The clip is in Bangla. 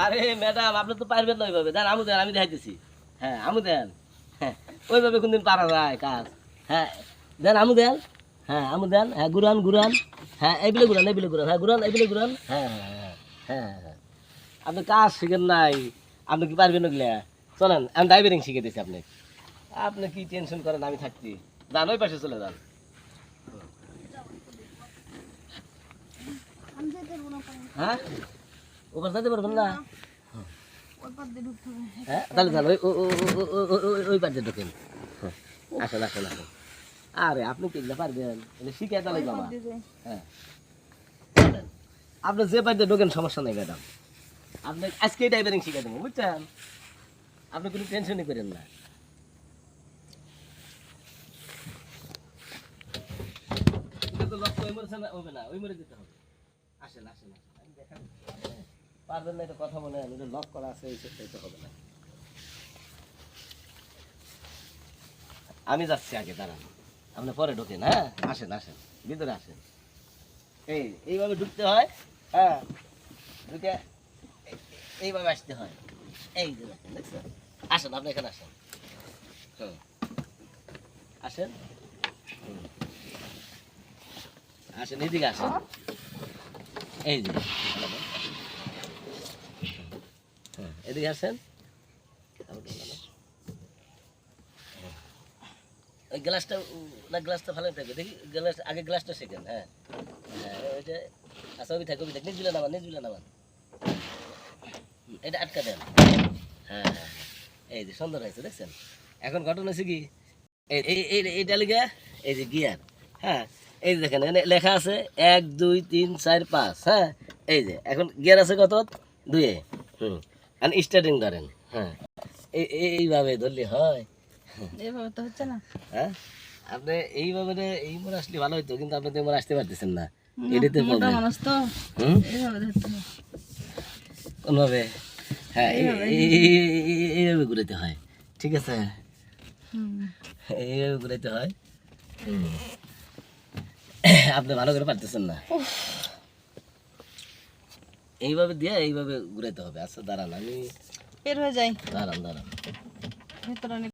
আরে ম্যাডাম আপনি তো পারবেন না ওইভাবে। দেন আমু দেন আমি দেখাইতেছি হ্যাঁ আমু দেন। হ্যাঁ ওইভাবে কোনদিন পারা যায় কাজ। হ্যাঁ দেন আমু দেন। হ্যাঁ আমু দেন। হ্যাঁ গুরান গুরান হ্যাঁ এইগুলো গুরান এইগুলো গুরান হ্যাঁ গুরান এইগুলো গুরান হ্যাঁ হ্যাঁ হ্যাঁ হ্যাঁ আপনি কাজ শিখেন নাই। আপনি কি পারবেন ওগুলা? চলেন আমি ড্রাইভারিং শিখে দিচ্ছি আপনি আপনি কি টেনশন করেন আমি থাকছি। যান ওই পাশে চলে যান। হ্যাঁ? ওপার যেতে পারবেন না। হ্যাঁ তাহলে ওই ওই- ঢোকেন আসেন আসেন আসেন আরে আপনি কি পারবেন এটা শিখে তাহলে বাবা হ্যাঁ আপনি যে পাইতে ঢোকেন সমস্যা নেই ম্যাডাম আপনি আজকে ড্রাইভারিং শিখে দেবো বুঝছেন? আপনি কোনো টেনশনই করেন না। লক্ষ্য ওই না হবে না ওই মরে যেতে হবে। আসেন আসেন আসেন। আমি পারবেন না, এটা কথা মনে হয় লক করা আছে, এই সেটা হবে না। আমি যাচ্ছি আগে, দাঁড়ান। আপনি পরে ঢোকেন হ্যাঁ? আসেন আসেন, ভিতরে আসেন। এই, এইভাবে ঢুকতে হয় হ্যাঁ? ঢুকে এইভাবে আসতে হয়। এই যে দেখছেন? আসেন, আপনি এখানে আসেন। আসেন। আসেন, এদিকে আসেন। এই যে এদিকে আসেন। ওই গ্লাসটা, না, গ্লাসটা থাকবে। দেখি, গ্লাস, আগে গ্লাসটা হ্যাঁ। হ্যাঁ ওইটা আচ্ছা নামান এটা আটকা দেন। হ্যাঁ হ্যাঁ এই যে, সুন্দর হয়েছে, দেখছেন? এখন ঘটনা হচ্ছে কি? এই- এই, এই- এইটা লিগে এই যে গিয়ার হ্যাঁ। এই যে দেখেন, এখানে লেখা আছে এক, দুই, তিন, চার, পাঁচ হ্যাঁ। এই যে, এখন গিয়ার আছে কত? দুয়ে হুম। আর স্টার্টিং ধরেন হ্যাঁ এই এই- এইভাবে ধরলে হয়। এভাবে তো হচ্ছে না। হ্যাঁ? আপনি এইভাবে এই মোড় আসলে ভালো হতো কিন্তু আপনি তো মোড় আসতে পারতেছেন না। এটাতে মানুষ তো এইভাবে কোনভাবে? হ্যাঁ এই- এই- এই- এই- এইভাবে ঘুরাইতে হয়। ঠিক আছে? এইভাবে ঘুরাইতে হয়। আপনি ভালো করে পারতেছেন না। এইভাবে দিয়ে এইভাবে ঘুরাইতে হবে। আচ্ছা দাঁড়ান আমি বের হয়ে যাই। দাঁড়ান দাঁড়ান। ভেতরে